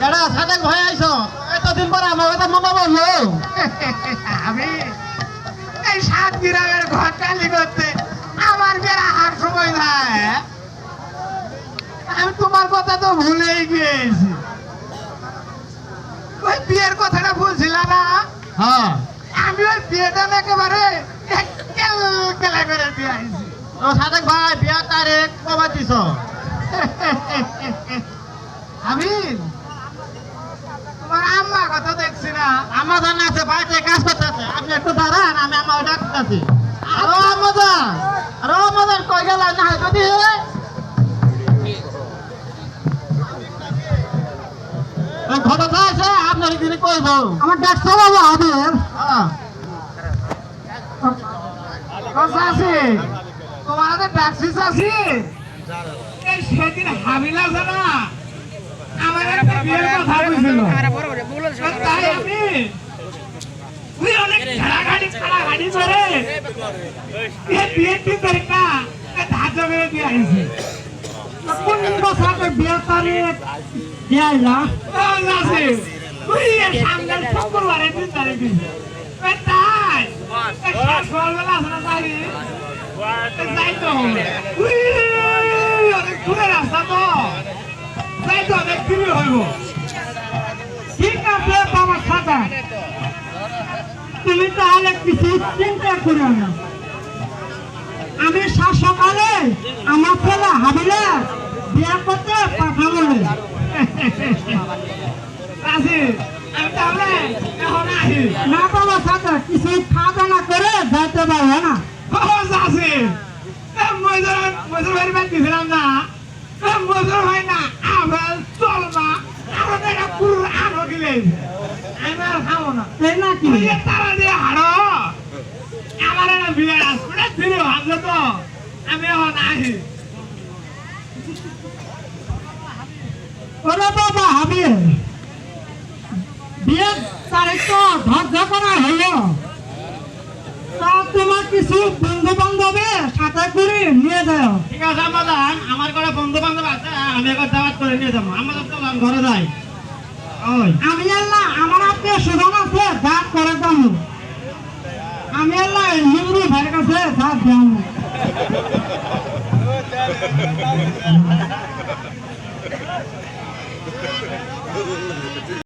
সাদেক ভাই আইছো। এতদিন পর আমার কথা মনে আমি এই সাত গ্রামের ঘর টালি করতে আমার বেড়া হার সময় নাই। আমি তোমার কথা তো ভুলেই গিয়েছি। ওই বিয়ের কথাটা বলছিলাম না? হ্যাঁ। আমি ওই বিয়েটা একেবারে কেল কেলা করে দিয়ে আইছি ও সাদেক ভাই বিয়ার তারিখ কবে দিছ? আমি আম্মা দেখছি না। আমার আছে বাড়িতে কাজ করতেছে। আপনি একটু দাঁড়ান আমি আমার ডাকতেছি। আরও আমাদের আরও আমাদের কই গেল? না যদি ঘটনা আছে আপনার দিনে কইব আমার ডাক্তার বাবু আমাদের হ্যাঁ। এই সেদিন হাবিলা জানা আমার একটা বিয়ের কথা বলছিল তাই আমি তুই অনেক করে এই বিয়ের তিন তারিখটা ধার্য করে দিয়ে আইছি কোন বছর বিয়ের তারিখ দিয়ে আইলা আছে তুই সামনের শুক্রবারে তিন তারিখ দিছে এ তাই এ সকালবেলা তাই যাইতে হবে উই, অনেক দূরে রাস্তা তো যাইতে অনেক দেরি হইব ঠিক আছে বাবা সাদা তুমি তাহলে কিছু চিন্তা করো না। আমি সাত সকালে আমার ছেলে হাবিলে বিয়ে করতে পাঠাবো না বাবা সাদা কিছু খাওয়া দাওয়া করে যাইতে পারবে না। আছে মজুর মজুর ভাই বাদ দিছিলাম না। মজুর ভাই না আবার চল না আরও দেখা পুরো আরও গিলে আমি আর খাব না। তাই তারা বিয়ে আসবে ফিরে ভাবলো তো আমি এখন আহি ওরে বাবা হাবি বিয়ের তারিখ তো ধৈর্য করা হলো তা তোমার কিছু বন্ধু বান্ধবের সাথে করে নিয়ে যাও ঠিক আছে আমার ঘরে বন্ধু বান্ধব আছে। আমি একবার দাওয়াত করে নিয়ে যাব আমাদের তো ঘরে যাই ওই আমি আল্লাহ আমার আত্মীয় সুজন আছে দাঁত করে যাব আমি আল্লাহ হিন্দু ভাইয়ের কাছে দাঁত যাব